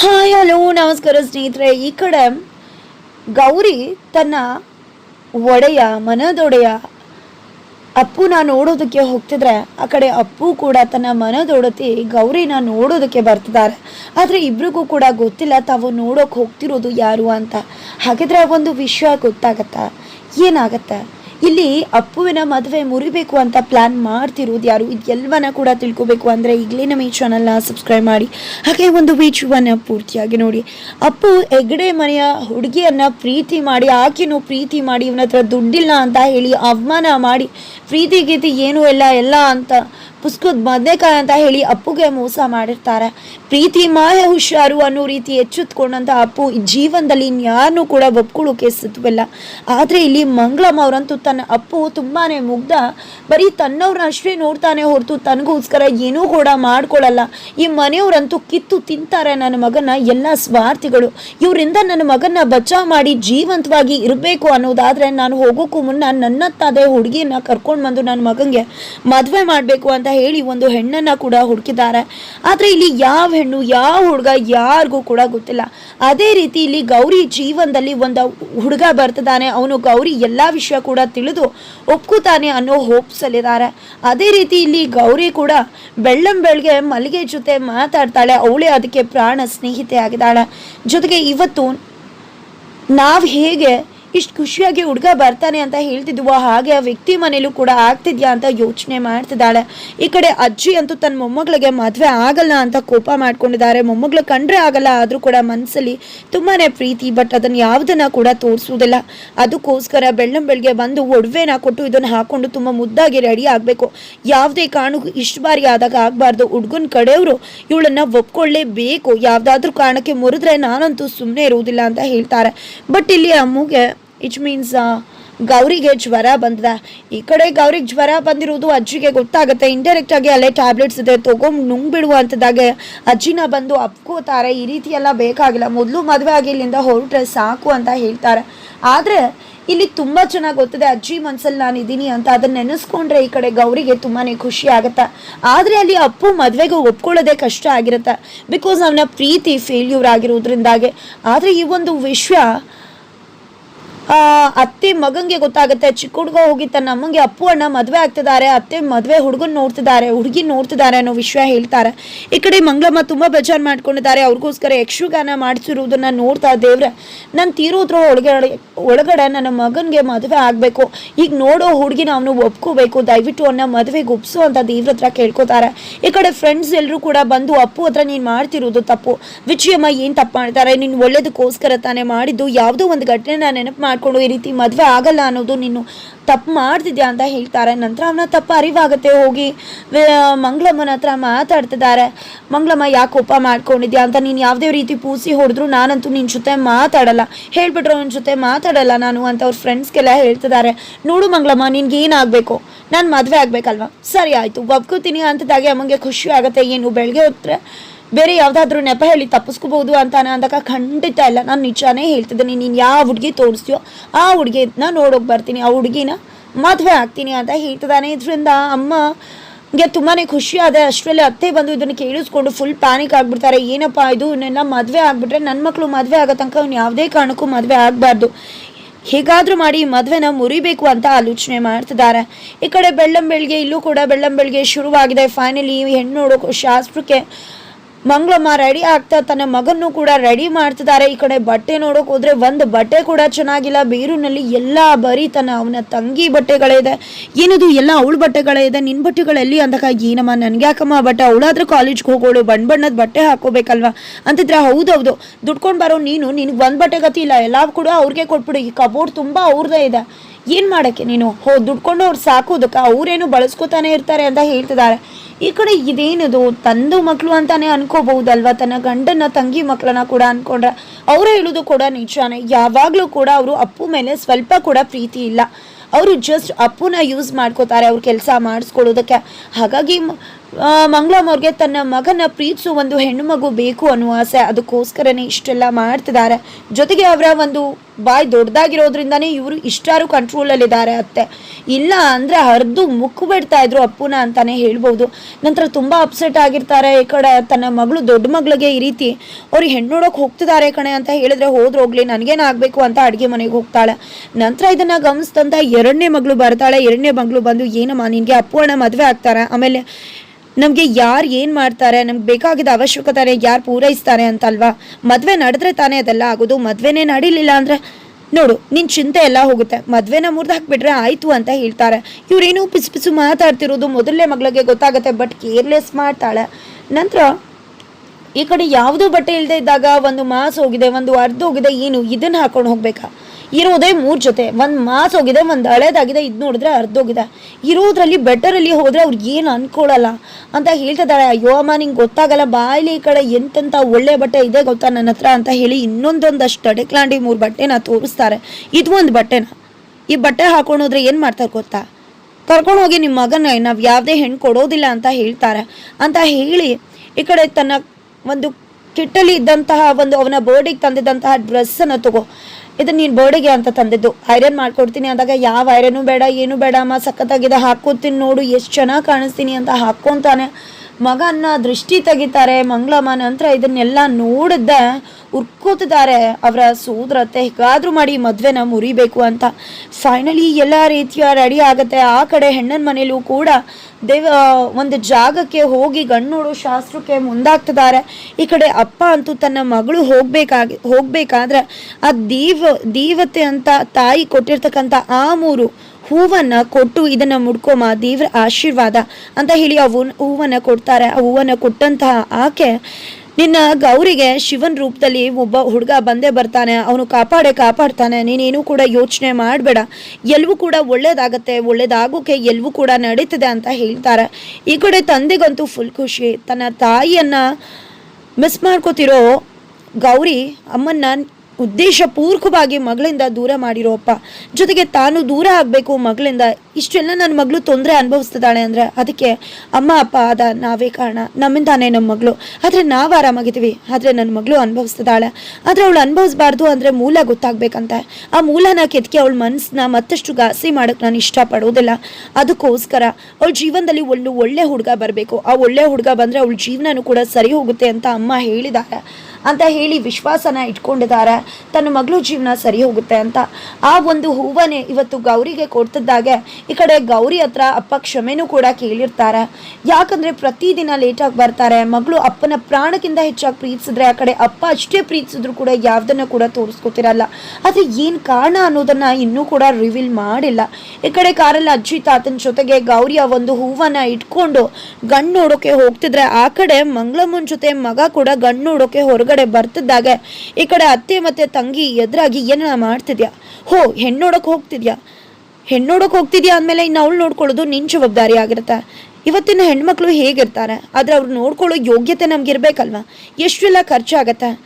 Hi, hello, ನಮಸ್ಕಾರ ಸ್ನೇಹಿತರೆ. ಈ ಕಡೆ ಗೌರಿ ತನ್ನ ಒಡೆಯ, ಮನದೊಡೆಯ ಅಪ್ಪುನ ನೋಡೋದಕ್ಕೆ ಹೋಗ್ತಿದ್ರೆ, ಆ ಕಡೆ ಅಪ್ಪು ಕೂಡ ತನ್ನ ಮನದೊಡತಿ ಗೌರಿನ ನೋಡೋದಕ್ಕೆ ಬರ್ತಿದ್ದಾರೆ. ಆದರೆ ಇಬ್ರಿಗೂ ಕೂಡ ಗೊತ್ತಿಲ್ಲ ತಾವು ನೋಡೋಕೆ ಹೋಗ್ತಿರೋದು ಯಾರು ಅಂತ. ಹಾಗಿದ್ರೆ ಒಂದು ವಿಷಯ ಗೊತ್ತಾಗತ್ತಾ? ಏನಾಗತ್ತೆ? ಇಲ್ಲಿ ಅಪ್ಪುವಿನ ಮದುವೆ ಮುರಿಬೇಕು ಅಂತ ಪ್ಲಾನ್ ಮಾಡ್ತಿರೋದು ಯಾರು? ಇದೆಲ್ಲವನ್ನ ಕೂಡ ತಿಳ್ಕೊಬೇಕು ಅಂದರೆ ಈಗಲೇ ನಮ್ಮ ಈ ಚಾನಲ್ನ ಸಬ್ಸ್ಕ್ರೈಬ್ ಮಾಡಿ. ಹಾಗೆ ಒಂದು ವಿಡಿಯೋವನ್ನು ಪೂರ್ತಿಯಾಗಿ ನೋಡಿ. ಅಪ್ಪು ಹೆಗ್ಡೆ ಮನೆಯ ಹುಡುಗಿಯನ್ನು ಪ್ರೀತಿ ಮಾಡಿ, ಆಕೆನೂ ಪ್ರೀತಿ ಮಾಡಿ ಇವನ ಹತ್ರ ದುಡ್ಡಿಲ್ಲ ಅಂತ ಹೇಳಿ ಅವಮಾನ ಮಾಡಿ, ಪ್ರೀತಿ, ಗೀತಿ ಏನೂ ಇಲ್ಲ, ಎಲ್ಲ ಅಂತ ಪುಸ್ತಕದ ಬದನೇಕಾಯಿ ಅಂತ ಹೇಳಿ ಅಪ್ಪುಗೆ ಮೋಸ ಮಾಡಿರ್ತಾರೆ. ಪ್ರೀತಿ ಮಾಯ ಹುಷಾರು ಅನ್ನೋ ರೀತಿ ಎಚ್ಚೆತ್ಕೊಂಡಂಥ ಅಪ್ಪು ಜೀವನದಲ್ಲಿ ಇನ್ಯಾರನ್ನೂ ಕೂಡ ಒಪ್ಕೊಳ್ಳೋಕೆ ಸಿದ್ವಿಲ್ಲ ಆದರೆ ಇಲ್ಲಿ ಮಂಗಳಮ್ಮ ಅವರಂತೂ ತನ್ನ ಅಪ್ಪು ತುಂಬಾನೇ ಮುಗ್ಧ. ಬರೀ ತನ್ನವ್ರನ್ನ ಅಷ್ಟೇ ನೋಡ್ತಾನೆ ಹೊರತು ತನಗೋಸ್ಕರ ಏನೂ ಕೂಡ ಮಾಡ್ಕೊಳ್ಳಲ್ಲ ಈ ಮನೆಯವರಂತೂ ಕಿತ್ತು ತಿಂತಾರೆ ನನ್ನ ಮಗನ ಎಲ್ಲ ಸ್ವಾರ್ಥಿಗಳು. ಇವರಿಂದ ನನ್ನ ಮಗನ ಬಚಾವ್ ಮಾಡಿ ಜೀವಂತವಾಗಿ ಇರಬೇಕು ಅನ್ನೋದಾದ್ರೆ ನಾನು ಹೋಗೋಕ್ಕೂ ಮುನ್ನ ನನ್ನತ್ತಾದ ತಾದೆ ಹುಡುಗಿಯನ್ನ ಕರ್ಕೊಂಡು ಬಂದು ನನ್ನ ಮಗನಿಗೆ ಮದುವೆ ಮಾಡಬೇಕು ಅಂತ ಹೇಳಿ ಒಂದು ಹೆಣ್ಣನ್ನ ಕೂಡ ಹುಡುಕಿದ್ದಾರೆ. ಆದರೆ ಇಲ್ಲಿ ಯಾವ ಹೆಣ್ಣು, ಯಾವ ಹುಡುಗ ಯಾರಿಗೂ ಕೂಡ ಗೊತ್ತಿಲ್ಲ. ಅದೇ ರೀತಿ ಇಲ್ಲಿ ಗೌರಿ ಜೀವನದಲ್ಲಿ ಒಂದು ಹುಡುಗ ಬರ್ತಿದ್ದಾನೆ. ಅವನು ಗೌರಿ ಎಲ್ಲ ವಿಷಯ ಕೂಡ ತಿಳಿದು ಒಪ್ಕೋತಾನೆ ಅನ್ನೋ ಹೋಪ್ಸಲ್ಲಿದ್ದಾರೆ ಅದೇ ರೀತಿ ಇಲ್ಲಿ ಗೌರಿ ಕೂಡ ಬೆಳ್ಳಂ ಬೆಳಗ್ಗೆ ಮಲ್ಲಿಗೆ ಜೊತೆ ಮಾತಾಡ್ತಾಳೆ. ಅವಳೇ ಅದಕ್ಕೆ ಪ್ರಾಣ ಸ್ನೇಹಿತೆ ಆಗಿದ್ದಾಳೆ ಜೊತೆಗೆ ಇವತ್ತು ನಾವು ಹೇಗೆ ಇಷ್ಟು ಖುಷಿಯಾಗಿ ಹುಡುಗ ಬರ್ತಾನೆ ಅಂತ ಹೇಳ್ತಿದ್ವೋ. ಹಾಗೆ ಆ ವ್ಯಕ್ತಿ ಮನೇಲೂ ಕೂಡ ಆಗ್ತಿದ್ಯಾ ಅಂತ ಯೋಚನೆ ಮಾಡ್ತಿದ್ದಾಳೆ. ಈ ಕಡೆ ಅಜ್ಜಿ ಅಂತೂ ತನ್ನ ಮೊಮ್ಮಗಳಿಗೆ ಮದುವೆ ಆಗಲ್ಲ ಅಂತ ಕೋಪ ಮಾಡ್ಕೊಂಡಿದ್ದಾರೆ. ಮೊಮ್ಮಗಳು ಕಂಡ್ರೆ ಆಗಲ್ಲ, ಆದರೂ ಕೂಡ ಮನಸ್ಸಲ್ಲಿ ತುಂಬಾನೇ ಪ್ರೀತಿ, ಬಟ್ ಅದನ್ನು ಯಾವುದನ್ನ ಕೂಡ ತೋರಿಸುವುದಿಲ್ಲ. ಅದಕ್ಕೋಸ್ಕರ ಬೆಳ್ಳಂ ಬೆಳಗ್ಗೆ ಬಂದು ಒಡವೆನ ಕೊಟ್ಟು ಇದನ್ನು ಹಾಕೊಂಡು ತುಂಬ ಮುದ್ದಾಗಿ ರೆಡಿ ಆಗಬೇಕು. ಯಾವುದೇ ಕಾರಣಕ್ಕೂ ಇಷ್ಟು ಬಾರಿ ಆದಾಗ ಆಗಬಾರ್ದು. ಹುಡುಗನ ಕಡೆಯವರು ಇವಳನ್ನ ಒಪ್ಕೊಳ್ಳೇಬೇಕು. ಯಾವುದಾದ್ರೂ ಕಾರಣಕ್ಕೆ ಮುರಿದ್ರೆ ನಾನಂತೂ ಸುಮ್ಮನೆ ಇರುವುದಿಲ್ಲ ಅಂತ ಹೇಳ್ತಾರೆ. ಬಟ್ ಇಲ್ಲಿ ಅಮ್ಮುಗೆ ಇಟ್ ಮೀನ್ಸ್ ಗೌರಿಗೆ ಜ್ವರ ಬಂದಿದೆ. ಈ ಕಡೆ ಗೌರಿಗೆ ಜ್ವರ ಬಂದಿರೋದು ಅಜ್ಜಿಗೆ ಗೊತ್ತಾಗುತ್ತೆ. ಇಂಡೈರೆಕ್ಟ್ ಆಗಿ ಅಲ್ಲೇ ಟ್ಯಾಬ್ಲೆಟ್ಸ್ ಇದೆ. ತಗೊಂಡು ಅಂತದಾಗೆ ಅಜ್ಜಿನ ಬಂದು ಅಪ್ಕೋತಾರೆ. ಈ ರೀತಿ ಎಲ್ಲ ಬೇಕಾಗಿಲ್ಲ. ಮೊದಲು ಮದುವೆ ಆಗಿ ಇಲ್ಲಿಂದ ಹೊರಟ್ರೆ ಸಾಕು ಅಂತ ಹೇಳ್ತಾರೆ. ಆದರೆ, ಇಲ್ಲಿ ತುಂಬ ಚೆನ್ನಾಗಿ ಗೊತ್ತಿದೆ, ಅಜ್ಜಿ ಮನ್ಸಲ್ಲಿ ನಾನು ಇದ್ದೀನಿ ಅಂತ. ಅದನ್ನ ನೆನೆಸ್ಕೊಂಡ್ರೆ ಈ ಕಡೆ ಗೌರಿಗೆ ತುಂಬಾ ಖುಷಿ ಆಗುತ್ತೆ. ಆದರೆ ಅಲ್ಲಿ ಅಪ್ಪು ಮದುವೆಗೆ ಒಪ್ಕೊಳ್ಳೋದೇ ಕಷ್ಟ ಆಗಿರುತ್ತೆ. ಬಿಕಾಸ್ ಅವನ ಪ್ರೀತಿ ಫೇಲ್ಯೂರ್ ಆಗಿರೋದ್ರಿಂದಾಗೆ. ಆದರೆ ಈ ಒಂದು ವಿಷಯ ಅತ್ತೆ ಮಗಂಗೆ ಗೊತ್ತಾಗುತ್ತೆ, ಚಿಕ್ಕ ಹುಡುಗ ಹೋಗಿ ತನ್ನ ಅಮ್ಮಂಗೆ ಅಪ್ಪು ಅಣ್ಣ ಮದುವೆ ಆಗ್ತಿದ್ದಾರೆ, ಅತ್ತೆ ಮದುವೆ ಹುಡುಗನ್ ನೋಡ್ತಿದ್ದಾರೆ, ಹುಡುಗಿ ನೋಡ್ತಿದ್ದಾರೆ ಅನ್ನೋ ವಿಷಯ ಹೇಳ್ತಾರೆ. ಈ ಕಡೆ ಮಂಗಳಮ್ಮ ತುಂಬಾ ಬೇಜಾರು ಮಾಡ್ಕೊಂಡಿದ್ದಾರೆ, ಅವ್ರಿಗೋಸ್ಕರ ಯಕ್ಷಗಾನ ಮಾಡಿಸಿರುವುದನ್ನ ನೋಡ್ತಾ ದೇವ್ರೆ, ನಾನು ತೀರೋದ್ರ ಒಳಗಡೆ ಒಳಗಡೆ ನನ್ನ ಮಗನಿಗೆ ಮದುವೆ ಆಗಬೇಕು, ಈಗ ನೋಡೋ ಹುಡುಗಿನ ಅವನು ಒಪ್ಕೋಬೇಕು, ದಯವಿಟ್ಟು ಅವನ್ನ ಮದುವೆಗೆ ಒಪ್ಸು ಅಂತ ದೇವ್ರ ಹತ್ರ ಕೇಳ್ಕೊತಾರೆ. ಈ ಕಡೆ ಫ್ರೆಂಡ್ಸ್ ಎಲ್ಲರೂ ಕೂಡ ಬಂದು, ಅಪ್ಪು ಹತ್ರ ನೀನು ಮಾಡ್ತಿರೋದು ತಪ್ಪು, ವಿಜಯಮ್ಮ ಏನು ತಪ್ಪು ಮಾಡ್ತಾರೆ, ನೀನು ಒಳ್ಳೇದಕ್ಕೋಸ್ಕರ ತಾನೇ ಮಾಡಿದ್ದು, ಯಾವುದೋ ಒಂದು ಘಟನೆ ನೆನಪು ಮಾಡ್ಕೊಂಡು ಈ ರೀತಿ ಮದುವೆ ಆಗಲ್ಲ ಅನ್ನೋದು ನೀನು ತಪ್ಪು ಮಾಡ್ತಿದ್ಯಾ ಅಂತ ಹೇಳ್ತಾರೆ. ನಂತರ ಅವನ ತಪ್ಪು ಅರಿವಾಗುತ್ತೆ. ಹೋಗಿ ಮಂಗ್ಳಮ್ಮನ ಹತ್ರ ಮಾತಾಡ್ತಿದ್ದಾರೆ. ಮಂಗಳಮ್ಮ, ಯಾಕೆ ಕೋಪ ಮಾಡ್ಕೊಂಡಿದ್ಯಾ ಅಂತ ನೀನು ಯಾವುದೇ ರೀತಿ ಪೂಸಿ ಹೊಡೆದ್ರು ನಾನಂತೂ ನಿನ್ನ ಜೊತೆ ಮಾತಾಡಲ್ಲ. ಹೇಳ್ಬಿಟ್ರು ಅವನ ಜೊತೆ ಮಾತಾಡಲ್ಲ ನಾನು ಅಂತ ಅವ್ರ ಫ್ರೆಂಡ್ಸ್ಗೆಲ್ಲ ಹೇಳ್ತಿದ್ದಾರೆ. ನೋಡು ಮಂಗಳಮ್ಮ, ನಿನ್ಗೆ ಏನಾಗಬೇಕು? ನಾನು ಮದುವೆ ಆಗ್ಬೇಕಲ್ವಾ? ಸರಿ ಆಯಿತು, ಒಪ್ಕೋತೀನಿ ಅಂತದಾಗೆ ಅಮ್ಮಂಗೆ ಖುಷಿ ಆಗುತ್ತೆ. ಏನು ಬೆಳಗ್ಗೆ ಹೊತ್ತರೆ ಬೇರೆ ಯಾವುದಾದ್ರೂ ನೆಪ ಹೇಳಿ ತಪ್ಪಿಸ್ಕೋಬಹುದು ಅಂತ ಅಂದಾಗ ಖಂಡಿತ ಇಲ್ಲ. ನಾನು ನಿಜಾನೇ ಹೇಳ್ತಿದ್ದೀನಿ, ನೀನು ಯಾವ ಹುಡುಗಿ ತೋರಿಸ್ತೀಯೋ ಆ ಹುಡುಗಿನ ನೋಡೋಕೆ ಬರ್ತೀನಿ, ಆ ಹುಡುಗಿನ ಮದುವೆ ಆಗ್ತೀನಿ ಅಂತ ಹೇಳ್ತಿದ್ದಾನೆ. ಇದರಿಂದ ಅಮ್ಮಗೆ ತುಂಬಾ ಖುಷಿ ಆದ. ಅಷ್ಟರಲ್ಲಿ ಅತ್ತೆ ಬಂದು ಇದನ್ನು ಕೇಳಿಸ್ಕೊಂಡು ಫುಲ್ ಪ್ಯಾನಿಕ್ ಆಗಿಬಿಡ್ತಾರೆ. ಏನಪ್ಪ ಇದು? ಇವನ್ನೆಲ್ಲ ಮದುವೆ ಆಗಿಬಿಟ್ರೆ ನನ್ನ ಮಕ್ಕಳು ಮದುವೆ ಆಗೋ ತನಕ ಅವ್ನು ಯಾವುದೇ ಕಾರಣಕ್ಕೂ ಮದುವೆ ಆಗಬಾರ್ದು. ಹೇಗಾದರೂ ಮಾಡಿ ಮದುವೆನ ಮುರಿಬೇಕು ಅಂತ ಆಲೋಚನೆ ಮಾಡ್ತಿದ್ದಾರೆ. ಈ ಕಡೆ ಬೆಳ್ಳಂಬೆಳ್ಗೆ, ಇಲ್ಲೂ ಕೂಡ ಬೆಳ್ಳಂಬೆಳ್ಗೆ ಶುರುವಾಗಿದೆ. ಫೈನಲಿ ಹೆಣ್ಣು ನೋಡೋಕೆ ಶಾಸ್ತ್ರಕ್ಕೆ ಮಂಗಳಮ್ಮ ರೆಡಿ ಆಗ್ತಾ ತನ್ನ ಮಗನ್ನು ಕೂಡ ರೆಡಿ ಮಾಡ್ತಿದ್ದಾರೆ. ಈ ಕಡೆ ಬಟ್ಟೆ ನೋಡೋಕೆ ಹೋದ್ರೆ ಒಂದು ಬಟ್ಟೆ ಕೂಡ ಚೆನ್ನಾಗಿಲ್ಲ. ಬೇರೂನಲ್ಲಿ ಎಲ್ಲ ಬರೀ ತನ್ನ ಅವನ ತಂಗಿ ಬಟ್ಟೆಗಳೇ ಇದೆ ಏನಿದು ಎಲ್ಲ ಅವಳ ಬಟ್ಟೆಗಳೇ ಇದೆ ನಿನ್ನ ಬಟ್ಟೆಗಳಲ್ಲಿ ಅಂದಾಗ ಏನಮ್ಮ ನನಗೆ ಯಾಕಮ್ಮ ಬಟ್ಟೆ ಅವಳಾದ್ರೆ ಕಾಲೇಜ್ಗೆ ಹೋಗೋಳು. ಬಣ್ಣ ಬಣ್ಣದ ಬಟ್ಟೆ ಹಾಕೋಬೇಕಲ್ವಾ? ಅಂತಿದ್ರೆ ಹೌದೌದು ದುಡ್ಕೊಂಡು ಬರೋ ನೀನು, ನಿನಗೆ ಒಂದು ಬಟ್ಟೆ ಗತಿ ಇಲ್ಲ. ಎಲ್ಲ ಕೂಡ ಅವ್ರಿಗೆ ಕೊಟ್ಬಿಡು. ಈ ಕಬೋರ್ಡ್ ತುಂಬ ಅವ್ರದ್ದೇ ಇದೆ. ಏನು ಮಾಡೋಕ್ಕೆ ನೀನು? ಹೋ ದುಡ್ಕೊಂಡು ಅವ್ರು ಸಾಕೋದಕ್ಕೆ ಅವರೇನು ಬಳಸ್ಕೊತಾನೆ ಇರ್ತಾರೆ ಅಂತ ಹೇಳ್ತಿದ್ದಾರೆ. ಈ ಕಡೆ ಇದೇನದು? ತಂದು ಮಕ್ಕಳು ಅಂತಾನೆ ಅನ್ಕೋಬಹುದಲ್ವಾ? ತನ್ನ ಗಂಡನ ತಂಗಿ ಮಕ್ಕಳನ್ನ ಕೂಡ ಅನ್ಕೊಂಡ್ರೆ ಅವರು ಹೇಳೋದು ಕೂಡ ನಿಜಾನೇ. ಯಾವಾಗಲೂ ಕೂಡ ಅವರು ಅಪ್ಪು ಮೇಲೆ ಸ್ವಲ್ಪ ಕೂಡ ಪ್ರೀತಿ ಇಲ್ಲ. ಅವರು ಜಸ್ಟ್ ಅಪ್ಪುನ ಯೂಸ್ ಮಾಡ್ಕೋತಾರೆ, ಅವ್ರ ಕೆಲಸ ಮಾಡಿಸ್ಕೊಳ್ಳೋದಕ್ಕೆ. ಹಾಗಾಗಿ ಮಂಗಳಮ್ಮ ಅವ್ರಿಗೆ ತನ್ನ ಮಗನ ಪ್ರೀತಿಸೋ ಒಂದು ಹೆಣ್ಣು ಮಗು ಬೇಕು ಅನ್ನೋ ಆಸೆ. ಅದಕ್ಕೋಸ್ಕರನೇ ಇಷ್ಟೆಲ್ಲ ಮಾಡ್ತಿದ್ದಾರೆ. ಜೊತೆಗೆ ಅವರ ಒಂದು ಬಾಯಿ ದೊಡ್ಡದಾಗಿರೋದ್ರಿಂದನೇ ಇವರು ಇಷ್ಟಾರು ಕಂಟ್ರೋಲಲ್ಲಿದ್ದಾರೆ ಅತ್ತೆ. ಇಲ್ಲ ಅಂದರೆ ಹರಿದು ಮುಕ್ಕು ಬಿಡ್ತಾ ಇದ್ರು ಅಪ್ಪುನ ಅಂತಾನೆ ಹೇಳ್ಬೋದು. ನಂತರ ತುಂಬ ಅಪ್ಸೆಟ್ ಆಗಿರ್ತಾರೆ. ಈ ಕಡೆ ತನ್ನ ಮಗಳು ದೊಡ್ಡ ಮಗಳಿಗೆ ಈ ರೀತಿ ಅವ್ರಿಗೆ ಹೆಣ್ಣು ನೋಡೋಕೆ ಹೋಗ್ತಿದ್ದಾರೆ ಕಣೆ ಅಂತ ಹೇಳಿದ್ರೆ, ಹೋದ್ರೆ ಹೋಗ್ಲಿ ನನಗೇನಾಗಬೇಕು ಅಂತ ಅಡುಗೆ ಮನೆಗೆ ಹೋಗ್ತಾಳೆ. ನಂತರ ಇದನ್ನು ಗಮನಿಸಿದಂಥ ಎರಡನೇ ಮಗಳು ಬರ್ತಾಳೆ. ಎರಡನೇ ಮಗಳು ಬಂದು, ಏನಮ್ಮ, ನಿನಗೆ ಅಪ್ಪು ಅಣ್ಣ ಮದುವೆ ಆಗ್ತಾರೆ? ಆಮೇಲೆ ನಮಗೆ ಯಾರು ಏನು ಮಾಡ್ತಾರೆ, ನಮ್ಗೆ ಬೇಕಾಗಿದ್ದ ಅವಶ್ಯಕತೆ ಯಾರು ಪೂರೈಸ್ತಾರೆ ಅಂತಲ್ವಾ? ಮದುವೆ ನಡೆದ್ರೆ ತಾನೇ ಅದೆಲ್ಲ ಆಗೋದು, ಮದುವೆನೇ ನಡೀಲಿಲ್ಲ ಅಂದರೆ ನೋಡು ನಿನ್ನ ಚಿಂತೆ ಎಲ್ಲ ಹೋಗುತ್ತೆ. ಮದುವೆನ ಮುರಿದು ಹಾಕಿಬಿಟ್ರೆ ಆಯಿತು ಅಂತ ಹೇಳ್ತಾರೆ. ಇವರೇನು ಪಿಸು ಪಿಸು ಮಾತಾಡ್ತಿರೋದು ಮೊದಲನೇ ಮಗಳಿಗೆ ಗೊತ್ತಾಗುತ್ತೆ, ಬಟ್ ಕೇರ್ಲೆಸ್ ಮಾಡ್ತಾಳೆ. ನಂತರ ಈ ಕಡೆ ಯಾವುದೂ ಬಟ್ಟೆ ಇಲ್ಲದೆ ಇದ್ದಾಗ ಒಂದು ಮಾಸ್ ಹೋಗಿದೆ, ಒಂದು ಅರ್ಧ ಹೋಗಿದೆ, ಏನು ಇದನ್ನು ಹಾಕೊಂಡು ಹೋಗ್ಬೇಕಾ? ಇರೋದೇ ಮೂರು ಜೊತೆ. ಒಂದು ಮಾಸ್ ಹೋಗಿದೆ, ಒಂದು ಹಳೇದಾಗಿದೆ, ಇದು ನೋಡಿದ್ರೆ ಅರ್ಧೋಗಿದೆ. ಇರೋದ್ರಲ್ಲಿ ಬೆಟರಲ್ಲಿ ಹೋದರೆ ಅವ್ರಿಗೆ ಏನು ಅನ್ಕೊಳ್ಳಲ್ಲ ಅಂತ ಹೇಳ್ತಿದ್ದಾಳೆ. ಅಯ್ಯೋ ಅಮ್ಮ, ನಿಂಗೆ ಗೊತ್ತಾಗಲ್ಲ ಬಾಯಿಲಿ ಈ ಕಡೆ ಎಂತೆಂಥ ಒಳ್ಳೆ ಬಟ್ಟೆ ಇದೆ ಗೊತ್ತಾ ನನ್ನ ಹತ್ರ ಅಂತ ಹೇಳಿ ಇನ್ನೊಂದೊಂದಷ್ಟು ಅಡೆಕ್ಲಾಂಡಿ ಮೂರು ಬಟ್ಟೆನ ತೋರಿಸ್ತಾರೆ. ಇದು ಒಂದು ಬಟ್ಟೆನ. ಈ ಬಟ್ಟೆ ಹಾಕೊಂಡೋದ್ರೆ ಏನು ಮಾಡ್ತಾರೆ ಗೊತ್ತಾ? ಕರ್ಕೊಂಡು ಹೋಗಿ ನಿಮ್ಮ ಮಗನ ನಾವು ಯಾವುದೇ ಹೆಣ್ಣು ಕೊಡೋದಿಲ್ಲ ಅಂತ ಹೇಳ್ತಾರೆ. ಅಂತ ಹೇಳಿ ಈ ಕಡೆ ತನ್ನ ಒಂದು ಕಿಟ್ಟಲ್ಲಿ ಇದ್ದಂತಹ ಒಂದು ಅವನ ಬರ್ಡಿಗೆ ತಂದಿದ್ದಂತಹ ಡ್ರೆಸ್ಸನ್ನು ತಗೋ. ಇದು ನೀನು ಬರ್ಡೆಗೆ ಅಂತ ತಂದಿದ್ದು. ಐರನ್ ಮಾಡ್ಕೊಡ್ತೀನಿ ಅಂದಾಗ ಯಾವ ಐರನ್ನು ಬೇಡ, ಏನು ಬೇಡ, ಅಮ್ಮ ಸಖತ್ತಾಗಿದೆ ಹಾಕೋತೀನಿ ನೋಡು, ಎಷ್ಟು ಚೆನ್ನಾಗಿ ಕಾಣಿಸ್ತೀನಿ ಅಂತ ಹಾಕ್ಕೊಂತಾನೆ. ಮಗನ್ನ ದೃಷ್ಟಿ ತೆಗಿತಾರೆ, ಮಂಗಳಮ್ಮ ನಂತರ ಇದನ್ನೆಲ್ಲ ನೋಡಿದ್ದೆ ಉರ್ಕೋತಿದ್ದಾರೆ ಅವರ ಸೋದರತ್ತೆ, ಹೇಗಾದ್ರೂ ಮಾಡಿ ಮದುವೆನ ಮುರಿಬೇಕು ಅಂತ. ಫೈನಲಿ ಎಲ್ಲ ರೀತಿಯ ರೆಡಿ ಆಗುತ್ತೆ. ಆ ಕಡೆ ಹೆಣ್ಣನ ಮನೇಲೂ ಕೂಡ ದೇವ ಒಂದು ಜಾಗಕ್ಕೆ ಹೋಗಿ ಗಣ್ಣೋಡು ಶಾಸ್ತ್ರಕ್ಕೆ ಮುಂದಾಗ್ತಿದ್ದಾರೆ. ಈ ಕಡೆ ಅಪ್ಪ ಅಂತೂ ತನ್ನ ಮಗಳು ಹೋಗಬೇಕಾಗಿ, ಹೋಗಬೇಕಾದ್ರೆ ಆ ದೀವ ದೇವತೆ ಅಂತ ತಾಯಿ ಕೊಟ್ಟಿರ್ತಕ್ಕಂಥ ಆ ಮೂರು ಹೂವನ್ನ ಕೊಟ್ಟು ಇದನ್ನ ಮುಡ್ಕೊಮ, ದೇವ್ರ ಆಶೀರ್ವಾದ ಅಂತ ಹೇಳಿ ಆ ಹೂವನ್ನ- ಕೊಡ್ತಾರೆ. ಆ ಹೂವನ್ನ ಕೊಟ್ಟಂತಹ ಆಕೆ ನಿನ್ನ ಗೌರಿಗೆ ಶಿವನ್ ರೂಪದಲ್ಲಿ ಒಬ್ಬ ಹುಡುಗ ಬಂದೇ ಬರ್ತಾನೆ. ಅವನು ಕಾಪಾಡೆ ಕಾಪಾಡ್ತಾನೆ. ನೀನೇನು ಕೂಡ ಯೋಚನೆ ಮಾಡಬೇಡ. ಎಲ್ಲವೂ ಕೂಡ ಒಳ್ಳೇದಾಗತ್ತೆ. ಒಳ್ಳೇದಾಗೋಕೆ ಎಲ್ಲವೂ ಕೂಡ ನಡೀತದೆ ಅಂತ ಹೇಳ್ತಾರೆ. ಈ ಕಡೆ ತಂದೆಗಂತೂ ಫುಲ್ ಖುಷಿ. ತನ್ನ ತಾಯಿಯನ್ನ ಮಿಸ್ ಮಾಡ್ಕೋತಿರೋ ಗೌರಿ ಅಮ್ಮನ್ನ ಉದ್ದೇಶಪೂರ್ವಕವಾಗಿ ಮಗಳಿಂದ ದೂರ ಮಾಡಿರೋ ಅಪ್ಪ. ಜೊತೆಗೆ ತಾನು ದೂರ ಆಗಬೇಕು ಮಗಳಿಂದ. ಇಷ್ಟೆಲ್ಲ ನನ್ನ ಮಗಳು ತೊಂದರೆ ಅನುಭವಿಸ್ತಿದ್ದಾಳೆ ಅಂದರೆ ಅದಕ್ಕೆ ಅಮ್ಮ, ಅಪ್ಪ ಆದ ನಾವೇ ಕಾರಣ. ನಮ್ಮಿಂದಾನೇ ನಮ್ಮ ಮಗಳು. ಆದರೆ ನಾವು ಆರಾಮಾಗಿದ್ದೀವಿ. ಆದರೆ ನನ್ನ ಮಗಳು ಅನುಭವಿಸ್ತಿದ್ದಾಳೆ. ಆದರೆ ಅವಳು ಅನುಭವಿಸ್ಬಾರ್ದು ಅಂದರೆ ಮೂಲ ಗೊತ್ತಾಗಬೇಕಂತ. ಆ ಮೂಲನ ಕೆದಕಿ ಅವಳ ಮನಸ್ಸನ್ನ ಮತ್ತಷ್ಟು ಗಾಸಿ ಮಾಡೋಕ್ಕೆ ನಾನು ಇಷ್ಟಪಡೋದಿಲ್ಲ. ಅದಕ್ಕೋಸ್ಕರ ಅವಳ ಜೀವನದಲ್ಲಿ ಒಂದು ಒಳ್ಳೆ ಹುಡುಗ ಬರಬೇಕು. ಆ ಒಳ್ಳೆ ಹುಡುಗ ಬಂದರೆ ಅವಳ ಜೀವನನೂ ಕೂಡ ಸರಿ ಹೋಗುತ್ತೆ ಅಂತ ಅಮ್ಮ ಹೇಳಿದ್ದಾರೆ. ಅಂತ ಹೇಳಿ ವಿಶ್ವಾಸನ ಇಟ್ಕೊಂಡಿದ್ದಾರೆ. ತನ್ನ ಮಗಳು ಜೀವನ ಸರಿ ಹೋಗುತ್ತೆ ಅಂತ. ಆ ಒಂದು ಹೂವನೇ ಇವತ್ತು ಗೌರಿಗೆ ಕೊಡ್ತಿದ್ದಾಗೆ. ಈ ಕಡೆ ಗೌರಿ ಹತ್ರ ಅಪ್ಪ ಕ್ಷಮೆನೂ ಕೂಡ ಕೇಳಿರ್ತಾರೆ. ಯಾಕಂದ್ರೆ ಪ್ರತಿದಿನ ಲೇಟಾಗಿ ಬರ್ತಾರೆ. ಮಗಳು ಅಪ್ಪನ ಪ್ರಾಣಕ್ಕಿಂತ ಹೆಚ್ಚಾಗಿ ಪ್ರೀತಿಸಿದ್ರೆ ಆ ಕಡೆ ಅಪ್ಪ ಅಷ್ಟೇ ಪ್ರೀತಿಸಿದ್ರು ಕೂಡ ಯಾವ್ದನ್ನ ಕೂಡ ತೋರಿಸ್ಕೊತಿರಲ್ಲ. ಆದರೆ ಏನು ಕಾರಣ ಅನ್ನೋದನ್ನ ಇನ್ನೂ ಕೂಡ ರಿವೀಲ್ ಮಾಡಿಲ್ಲ. ಈ ಕಡೆ ಕಾರಲ್ಲಿ ಅಜ್ಜಿ ತಾತನ ಜೊತೆಗೆ ಗೌರಿಯ ಒಂದು ಹೂವನ್ನ ಇಟ್ಕೊಂಡು ಗಣ್ಣು ನೋಡೋಕೆ ಹೋಗ್ತಿದ್ರೆ ಆ ಕಡೆ ಮಂಗಳಮ್ಮನ ಜೊತೆ ಮಗ ಕೂಡ ಗಣ್ಣು ನೋಡೋಕೆ ಹೊರಗಡೆ ಬರ್ತಿದ್ದಾಗ, ಈ ಕಡೆ ಅತ್ತೆ ಮತ್ತೆ ತಂಗಿ ಎದುರಾಗಿ ಏನ ಮಾಡ್ತಿದ್ಯಾ? ಹೋ, ಹೆಣ್ಣು ಹೋಗ್ತಿದ್ಯಾ? ಹೆಣ್ಣು ನೋಡೋಕೆ ಹೋಗ್ತಿದ್ಯಾ ಅಂದಮೇಲೆ ಇನ್ನು ಅವಳು ನೋಡ್ಕೊಳ್ಳೋದು ನಿನ್ನ ಜವಾಬ್ದಾರಿ ಆಗಿರುತ್ತೆ. ಇವತ್ತಿನ ಹೆಣ್ಮಕ್ಳು ಹೇಗಿರ್ತಾರೆ? ಆದ್ರೆ ಅವ್ರು ನೋಡ್ಕೊಳ್ಳೋ ಯೋಗ್ಯತೆ ನಮ್ಗೆ ಇರ್ಬೇಕಲ್ವಾ ಎಷ್ಟೆಲ್ಲ ಖರ್ಚಾಗತ್ತೆ?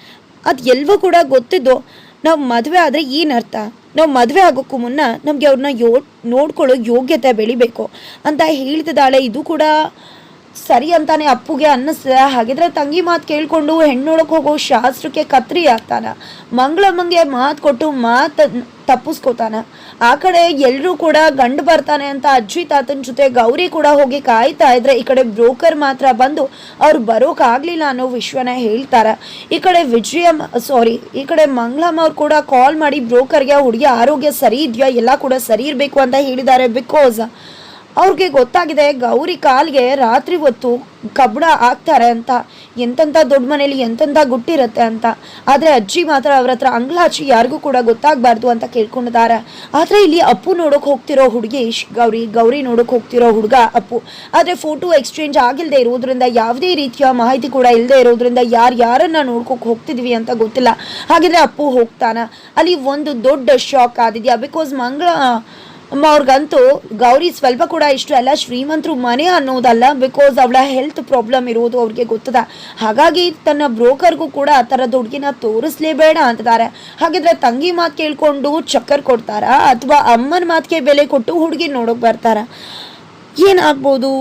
ಅದು ಎಲ್ಲವೂ ಕೂಡ ಗೊತ್ತಿದ್ದು ನಾವು ಮದುವೆ ಆದರೆ ಅರ್ಥ? ನಾವು ಮದುವೆ ಆಗೋಕ್ಕೂ ಮುನ್ನ ನಮಗೆ ಅವ್ರನ್ನ ಯೋ, ನೋಡ್ಕೊಳ್ಳೋ ಯೋಗ್ಯತೆ ಬೆಳಿಬೇಕು ಅಂತ ಹೇಳ್ತಿದ್ದಾಳೆ. ಇದು ಕೂಡ ಸರಿ ಅಂತಾನೆ ಅಪ್ಪುಗೆ ಅನ್ನಿಸ್ತದೆ ಹಾಗಿದ್ರೆ ತಂಗಿ ಮಾತು ಕೇಳಿಕೊಂಡು ಹೆಣ್ಣೊಳಗೆ ಹೋಗೋ ಶಾಸ್ತ್ರಕ್ಕೆ ಕತ್ರಿ ಆಗ್ತಾನ. ಮಂಗಳಮ್ಮಂಗೆ ಮಾತು ಕೊಟ್ಟು ಮಾತು ತಪ್ಪಿಸ್ಕೋತಾನ. ಆ ಕಡೆ ಎಲ್ಲರೂ ಕೂಡ ಗಂಡು ಬರ್ತಾನೆ ಅಂತ ಅಜ್ಜಿ ತಾತನ ಜೊತೆ ಗೌರಿ ಕೂಡ ಹೋಗಿ ಕಾಯ್ತಾ ಇದ್ರೆ ಈ ಕಡೆ ಬ್ರೋಕರ್ ಮಾತ್ರ ಬಂದು ಅವ್ರು ಬರೋಕ್ಕಾಗಲಿಲ್ಲ ಅನ್ನೋ ವಿಶ್ವನ ಹೇಳ್ತಾರೆ. ಈ ಕಡೆ ವಿಜಯ ಸಾರಿ ಈ ಕಡೆ ಮಂಗಳಮ್ಮ ಅವ್ರು ಕೂಡ ಕಾಲ್ ಮಾಡಿ ಬ್ರೋಕರ್ಗೆ ಹುಡುಗಿ ಆರೋಗ್ಯ ಸರಿ ಇದೆಯಾ? ಎಲ್ಲ ಕೂಡ ಸರಿ ಇರಬೇಕು ಅಂತ ಹೇಳಿದ್ದಾರೆ ಬಿಕಾಸ್ ಅವ್ರಿಗೆ ಗೊತ್ತಾಗಿದೆ, ಗೌರಿ ಕಾಲ್ಗೆ ರಾತ್ರಿ ಹೊತ್ತು ಕಬ್ಬಣ ಹಾಕ್ತಾರೆ ಅಂತ. ಎಂತೆಂಥ ದೊಡ್ಡ ಮನೇಲಿ ಎಂತೆಂಥ ಗುಟ್ಟಿರುತ್ತೆ ಅಂತ. ಆದರೆ ಅಜ್ಜಿ ಮಾತ್ರ ಅವ್ರ ಹತ್ರ ಅಂಗ್ಲಾಚಿ ಯಾರಿಗೂ ಕೂಡ ಗೊತ್ತಾಗಬಾರ್ದು ಅಂತ ಕೇಳ್ಕೊಂಡಿದ್ದಾರೆ. ಆದರೆ ಇಲ್ಲಿ ಅಪ್ಪು ನೋಡೋಕೆ ಹೋಗ್ತಿರೋ ಹುಡುಗಿ ಗೌರಿ ಗೌರಿ ನೋಡೋಕೆ ಹೋಗ್ತಿರೋ ಹುಡುಗ ಅಪ್ಪು. ಆದರೆ ಫೋಟೋ ಎಕ್ಸ್ಚೇಂಜ್ ಆಗಿಲ್ಲದೆ ಇರೋದ್ರಿಂದ ಯಾವುದೇ ರೀತಿಯ ಮಾಹಿತಿ ಕೂಡ ಇಲ್ಲದೆ ಇರೋದ್ರಿಂದ ಯಾರು ಯಾರನ್ನ ನೋಡ್ಕೋಕೆ ಹೋಗ್ತಿದ್ವಿ ಅಂತ ಗೊತ್ತಿಲ್ಲ. ಹಾಗಿದ್ರೆ ಅಪ್ಪು ಹೋಗ್ತಾನ. ಅಲ್ಲಿ ಒಂದು ದೊಡ್ಡ ಶಾಕ್ ಆದಿದ್ಯಾ? ಬಿಕಾಸ್ ಮಂಗಳ ಅವ್ರಿಗಂತೂ ಗೌರಿ ಸ್ವಲ್ಪ ಕೂಡ ಇಷ್ಟು ಅಲ್ಲ ಶ್ರೀಮಂತರು ಮನೆ ಅನ್ನೋದಲ್ಲ ಬಿಕಾಸ್ ಅವಳ ಹೆಲ್ತ್ ಪ್ರಾಬ್ಲಮ್ ಇರೋದು ಅವ್ರಿಗೆ ಗೊತ್ತದ. ಹಾಗಾಗಿ ತನ್ನ ಬ್ರೋಕರ್ಗೂ ಕೂಡ ಆ ಥರದ ಹುಡುಗಿನ ತೋರಿಸ್ಲೇಬೇಡ ಅಂತಿದ್ದಾರೆ. ಹಾಗಿದ್ರೆ ತಂಗಿ ಮಾತು ಕೇಳಿಕೊಂಡು ಚಕ್ಕರ್ ಕೊಡ್ತಾರ? ಅಥವಾ ಅಮ್ಮನ ಮಾತಿಗೆ ಬೆಲೆ ಕೊಟ್ಟು ಹುಡುಗಿ ನೋಡೋಕೆ ಬರ್ತಾರ? ಏನಾಗ್ಬೋದು?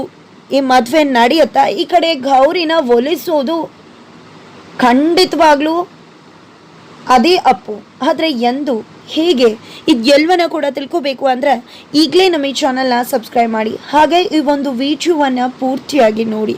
ಈ ಮದುವೆ ನಡೆಯುತ್ತಾ? ಈ ಕಡೆ ಗೌರಿನ ಒಲಿಸೋದು ಖಂಡಿತವಾಗ್ಲೂ ಅದೇ ಅಪ್ಪು. ಆದರೆ ಎಂದು ಹೇಗೆ? ಇದೆಲ್ಲವನ್ನ ಕೂಡ ತಿಳ್ಕೋಬೇಕು ಅಂದರೆ ಈಗಲೇ ನಮ್ಮ ಈ ಚಾನಲ್ನ ಸಬ್ಸ್ಕ್ರೈಬ್ ಮಾಡಿ. ಹಾಗೆ ಈ ಒಂದು ವಿಡಿಯೋವನ್ನು ಪೂರ್ತಿಯಾಗಿ ನೋಡಿ.